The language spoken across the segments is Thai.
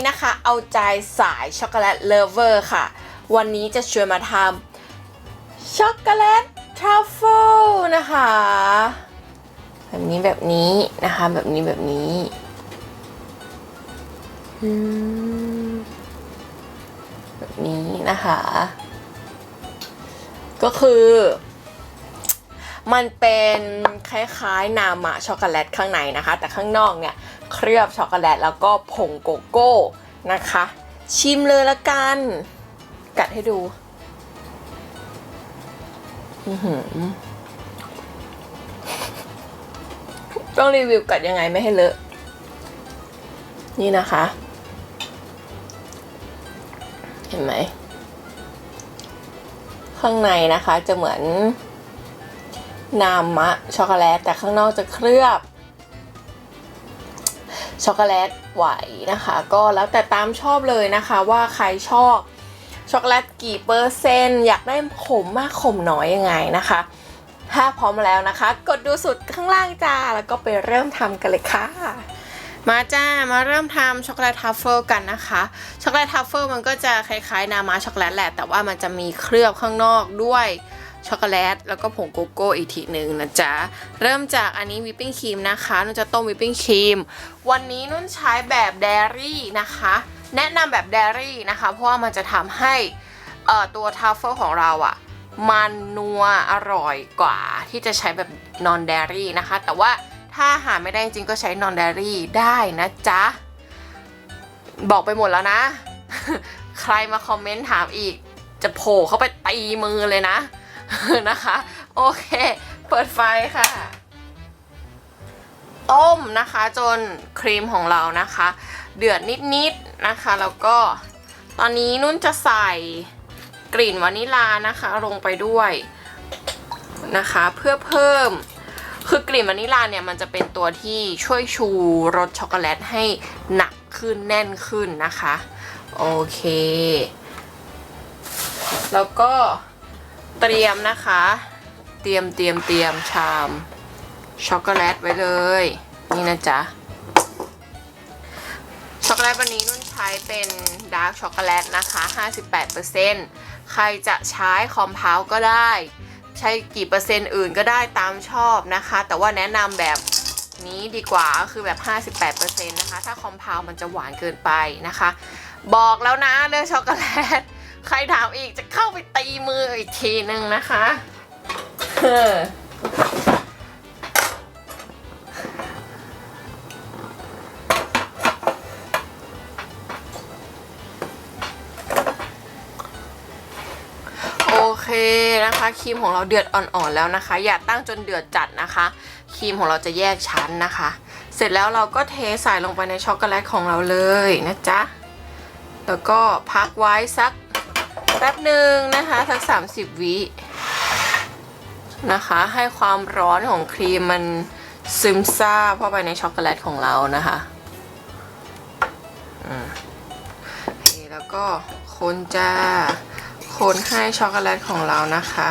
นี้นะคะเอาใจสายช็อกโกแลตเลเวอร์ค่ะ วันนี้จะชวนมาทำช็อกโกแลตทรัฟเฟิลนะคะ แบบนี้แบบนี้นะคะแบบนี้แบบนี้แบบนี้นะคะ ก็คือ มันเป็นคล้ายๆนามะช็อกโกแลตข้างในนะคะ แต่ข้างนอกเนี่ย เคลือบช็อกโกแลตแล้วก็ผงโกโก้นะคะ ชิมเลยละกัน กัดให้ดูต้องรีวิวกัดยังไงไม่ให้เลอะนี่นะคะ เห็นไหม ข้างในนะคะจะเหมือนนามะช็อกโกแลตแต่ข้างนอกจะเคลือบ ช็อกโกแลตไหวนะคะ ก็แล้วแต่ตามชอบเลยนะคะว่าใครชอบช็อกโกแลตกี่เปอร์เซ็นต์อยากได้ขมมากขมน้อยยังไงนะคะ ถ้าพร้อมแล้วนะคะ กดดูสุดข้างล่างจ้า แล้วก็ไปเริ่มทำกันเลยค่ะ มาจ้ามาเริ่มทำช็อกโกแลตทัฟเฟิลกันนะคะ ช็อกโกแลตทัฟเฟิลมันก็จะคล้ายๆนามาช็อกโกแลตแหละ แต่ว่ามันจะมีเคลือบข้างนอกด้วย ช็อกโกแลตแล้วก็ผงโกโก้อีกทีหนึ่งนะจ๊ะ เริ่มจากอันนี้วิปปิ้งครีมนะคะนุ่นจะต้มวิปปิ้งครีม วันนี้นุ่นใช้แบบเดรี่นะคะ แนะนำแบบเดรี่นะคะ เพราะว่ามันจะทำให้ตัวทัฟเฟิลของเราอะมันนัวอร่อยกว่าที่จะใช้แบบนอนเดรี่นะคะ แต่ว่าถ้าหาไม่ได้จริงก็ใช้นอนเดรี่ได้นะจ๊ะ บอกไปหมดแล้วนะ ใครมาคอมเมนต์ถามอีก จะโผล่เข้าไปตีมือเลยนะ นะคะ โอเค เปิดไฟค่ะ ต้มนะคะจนครีมของเรานะคะ เดือดนิดๆนะคะ แล้วก็ตอนนี้นุ่นจะใส่กลิ่นวานิลานะคะ ลงไปด้วยนะคะ เพื่อเพิ่มคือกลิ่นวานิลาเนี่ยมันจะเป็นตัวที่ช่วยชูรสช็อกโกแลตให้หนักขึ้นแน่นขึ้นนะคะ โอเค แล้วก็ เตรียมนะคะ เตรียมเตรียมเตรียมชาม ช็อกโกแลตไว้เลย นี่นะจ๊ะ ช็อกโกแลตวันนี้นุ่นใช้เป็นดาร์กช็อกโกแลตนะคะ 58%ใครจะใช้คอมเพลก็ได้ ใช้กี่เปอร์เซ็นต์อื่นก็ได้ตามชอบนะคะ แต่ว่าแนะนำแบบนี้ดีกว่าคือแบบ 58%นะคะ ถ้าคอมเพลมันจะหวานเกินไปนะคะ บอกแล้วนะเรื่องช็อกโกแลต ใครถามอีกจะเข้าไปตีมืออีกทีหนึ่งนะคะเออโอเคนะคะครีมของเราเดือดอ่อนๆแล้วนะคะ อย่าตั้งจนเดือดจัดนะคะครีมของเราจะแยกชั้นนะคะ เสร็จแล้วเราก็เทใส่ลงไปในช็อกโกแลตของเราเลยนะจ๊ะแล้วก็พักไว้สัก แป๊บหนึ่งนะคะสัก 30 วินะคะ ให้ความร้อนของครีมมันซึมซาบเข้าไปในช็อกโกแลตของเรานะคะอืมโอเคแล้วก็คนจ้าคนให้ช็อกโกแลตของเรานะคะ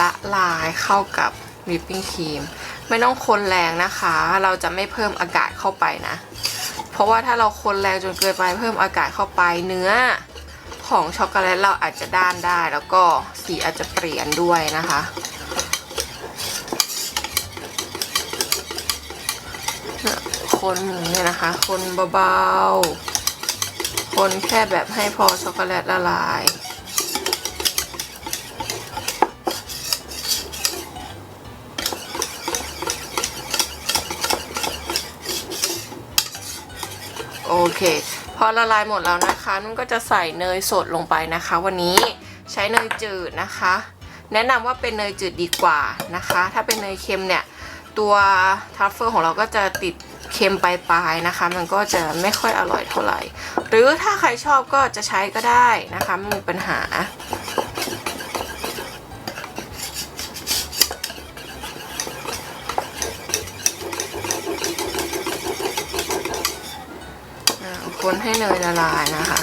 ละลายเข้ากับวิปปิ้งครีมไม่ต้องคนแรงนะคะ เราจะไม่เพิ่มอากาศเข้าไปนะ เพราะว่าถ้าเราคนแรงจนเกินไปเพิ่มอากาศเข้าไปเนื้อ ของช็อกโกแลตเราอาจจะด้านได้ แล้วก็สีอาจจะเปลี่ยนด้วยนะคะเนี่ยคนอย่างนี้นะคะ คนเบาๆ คนแค่แบบให้พอช็อกโกแลตละลายโอเค พอละลายหมดแล้วนะคะนุ่นก็จะใส่เนยสดลงไปนะคะ วันนี้ใช้เนยจืดนะคะ แนะนำว่าเป็นเนยจืดดีกว่านะคะ ถ้าเป็นเนยเค็มเนี่ยตัวทัฟเฟอร์ของเราก็จะติดเค็มปลายๆนะคะ มันก็จะไม่ค่อยอร่อยเท่าไหร่ หรือถ้าใครชอบก็จะใช้ก็ได้นะคะไม่มีปัญหา คนให้เนยละลายนะคะ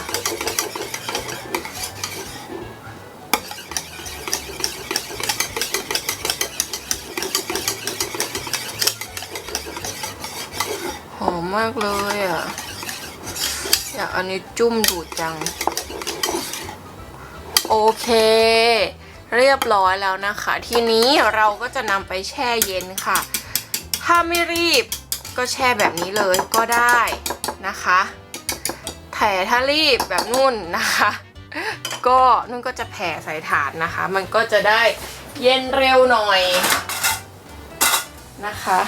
หอมมากเลยอะ อยากอันนี้จุ่มดูดจัง โอเค เรียบร้อยแล้วนะคะ ทีนี้เราก็จะนำไปแช่เย็นค่ะ ถ้าไม่รีบก็แช่แบบนี้เลยก็ได้นะคะ แต่ถ้ารีบแบบนุ่นนะคะ ก็นุ่นก็จะแผ่ใส่ถาดนะคะ มันก็จะได้เย็นเร็วหน่อยนะคะ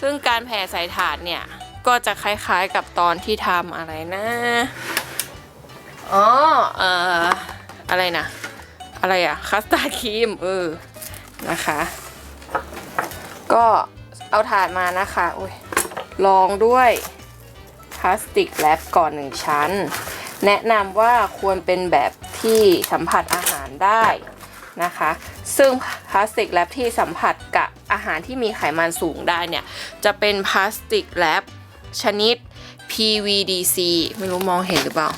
ซึ่งการแผ่ใส่ถาดเนี่ย ก็จะคล้ายๆกับตอนที่ทำอะไรนะอ๋อเอ่ออะไรนะอะไรอะคัสตาร์ดครีมเออนะคะ ก็เอาถาดมานะคะอุ้ยลองด้วย ลาสติกแรปก่อนหนึ่งชั้น แนะนำว่าควรเป็นแบบที่สัมผัสอาหารได้นะคะ ซึ่งพลาสติกแรปที่สัมผัสกับอาหารที่มีไขมันสูงได้เนี่ย จะเป็นพลาสติกแรปชนิด PVDC ไม่รู้มองเห็นหรือเปล่า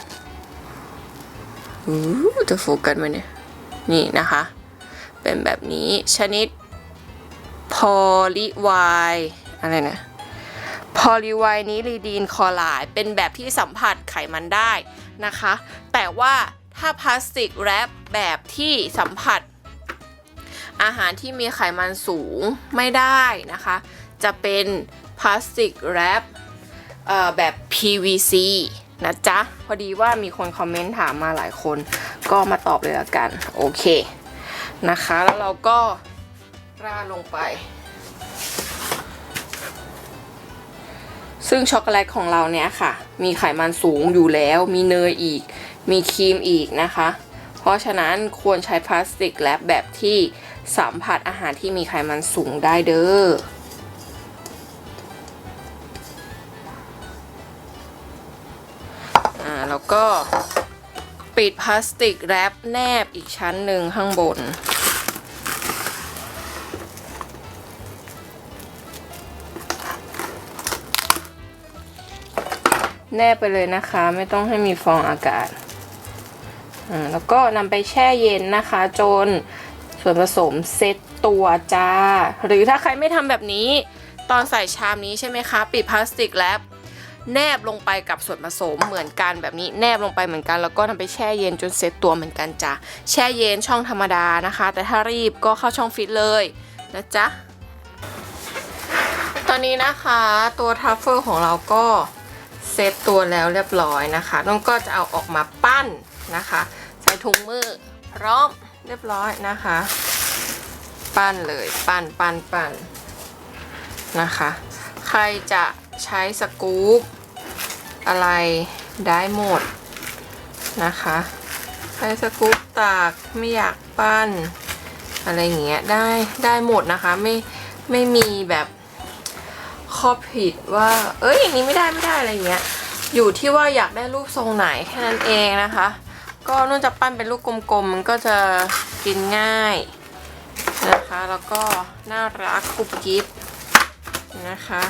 จะโฟกัสไหมเนี่ย นี่นะคะ เป็นแบบนี้ชนิดพอลิไวอะไรนะ พอลิไวนิลีดีนคอไรด์เป็นแบบที่สัมผัสไขมันได้นะคะ แต่ว่าถ้าพลาสติกแรปแบบที่สัมผัส อาหารที่มีไขมันสูงไม่ได้นะคะ จะเป็นพลาสติกแรปแบบ PVC นะจ๊ะ พอดีว่ามีคนคอมเมนต์ถามมาหลายคน ก็มาตอบเลยละกัน โอเค นะคะ แล้วเราก็ราลงไป ซึ่งช็อกโกแลตของเราเนี่ยค่ะ มีไขมันสูงอยู่แล้ว มีเนยอีก มีครีมอีกนะคะ เพราะฉะนั้นควรใช้พลาสติกแรปแบบที่สัมผัสอาหารที่มีไขมันสูงได้เด้ออ่าแล้วก็ปิดพลาสติกแรปแนบอีกชั้นหนึ่งข้างบน แนบไปเลยนะคะ ไม่ต้องให้มีฟองอากาศอ่าแล้วก็นำไปแช่เย็นนะคะ จนส่วนผสมเซ็ตตัวจ้า หรือถ้าใครไม่ทำแบบนี้ ตอนใส่ชามนี้ใช่ไหมคะ ปิดพลาสติกแรปแนบลงไปกับส่วนผสมเหมือนกันแบบนี้แนบลงไปเหมือนกัน แล้วก็นำไปแช่เย็นจนเซ็ตตัวเหมือนกันจ้ะแช่เย็นช่องธรรมดานะคะ แต่ถ้ารีบก็เข้าช่องฟิตเลยนะจ๊ะตอนนี้นะคะตัวทัฟเฟิลของเราก็ ซตตัวแล้วเรียบร้อยนะคะน้องก็จะเอาออกมาปั้นนะคะ ใส่ถุงมือพร้อมเรียบร้อยนะคะ ปั้นเลยปั้นปั้นปั้นนะคะ ใครจะใช้สกู๊ปอะไรได้หมดนะคะใช้สกู๊ปตากไม่อยากปั้น อะไรอย่างเงี้ยได้ได้หมดนะคะ ไม่ไม่มีแบบ ข้อผิดว่า เอ้ยอย่างนี้ไม่ได้ไม่ได้อะไรอย่างเงี้ย อยู่ที่ว่าอยากได้รูปทรงไหนแค่นั้นเองนะคะ ก็นุ่นจะปั้นเป็นลูกกลมๆมันก็จะกินง่ายนะคะ แล้วก็น่ารักกรุบกิบนะคะ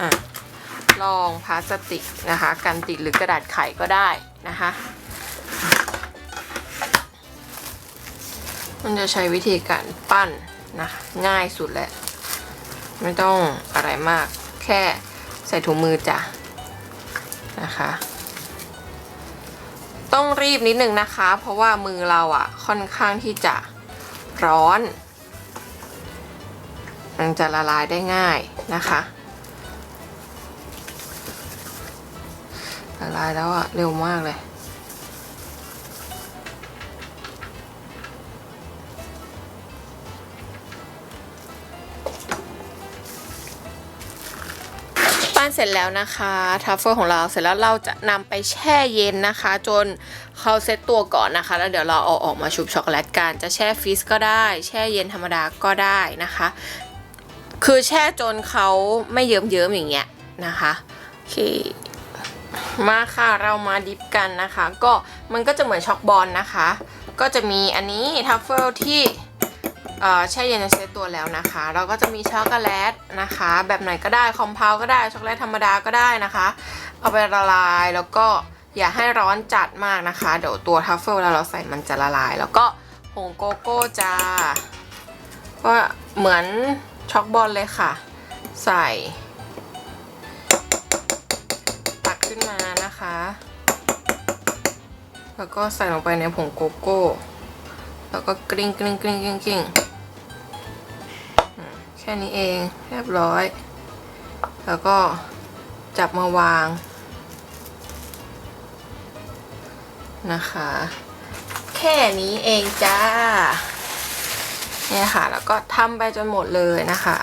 อะลองพลาสติกนะคะกันติดหรือกระดาษไขก็ได้นะคะมันจะใช้วิธีการปั้นนะคะง่ายสุดแหละ ไม่ต้องอะไรมาก แค่ใส่ถุงมือจ้ะนะคะ ต้องรีบนิดนึงนะคะ เพราะว่ามือเราอะ่ะค่อนข้างที่จะร้อน มันจะละลายได้ง่ายนะคะละลายแล้วอะ่ะเร็วมากเลย ปั้นเสร็จแล้วนะคะทัฟเฟิลของเราเสร็จแล้วเราจะนำไปแช่เย็นนะคะ จนเขาเซตตัวก่อนนะคะ แล้วเดี๋ยวเราเอาออกมาชุบช็อกโกแลตกันจะแช่ฟรีซก็ได้ แช่เย็นธรรมดาก็ได้นะคะ คือแช่จนเขาไม่เยิ้มๆอย่างเงี้ยนะคะโอเคมาค่ะเรามาดิฟกันนะคะ ก็มันก็จะเหมือนช็อกบอลนะคะ ก็จะมีอันนี้ทัฟเฟิลที่ แช่เย็นในเซตตัวแล้วนะคะ เราก็จะมีช็อกโกแลตนะคะ แบบไหนก็ได้คอมเพลก็ได้ช็อกโกแลตธรรมดาก็ได้นะคะ เอาไปละลายแล้วก็อย่าให้ร้อนจัดมากนะคะ เดี๋ยวตัวทัฟเฟิลแล้วเราใส่มันจะละลาย แล้วก็ผงโกโก้จ้าก็เหมือนช็อกบอลเลยค่ะ ใส่ตักขึ้นมานะคะ แล้วก็ใส่ลงไปในผงโกโก้ แล้วก็กริ้งกริ้งกริ้งกริ้งกริ้ง แค่นี้เองเรียบร้อย แล้วก็จับมาวางนะคะ แค่นี้เองจ้าเนี่ยค่ะ แล้วก็ทำไปจนหมดเลยนะคะ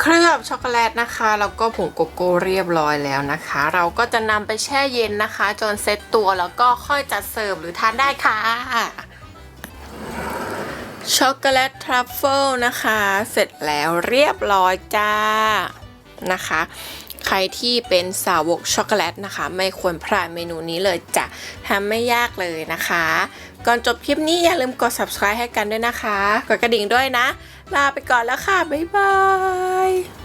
เคลือบช็อกโกแลตนะคะแล้วก็ผงโกโก้เรียบร้อยแล้วนะคะ เราก็จะนำไปแช่เย็นนะคะ จนเซ็ตตัวแล้วก็ค่อยจัดเสิร์ฟหรือทานได้ค่ะ ช็อกโกแลตทรัฟเฟิลนะคะ เสร็จแล้วเรียบร้อยจ้านะคะ ใครที่เป็นสาวกช็อกโกแลตนะคะ ไม่ควรพลาดเมนูนี้เลยจ้ะทำไม่ยากเลยนะคะ ก่อนจบคลิปนี้อย่าลืมกด subscribe ให้กันด้วยนะคะ กดกระดิ่งด้วยนะ ลาไปก่อนแล้วค่ะ บ๊ายบาย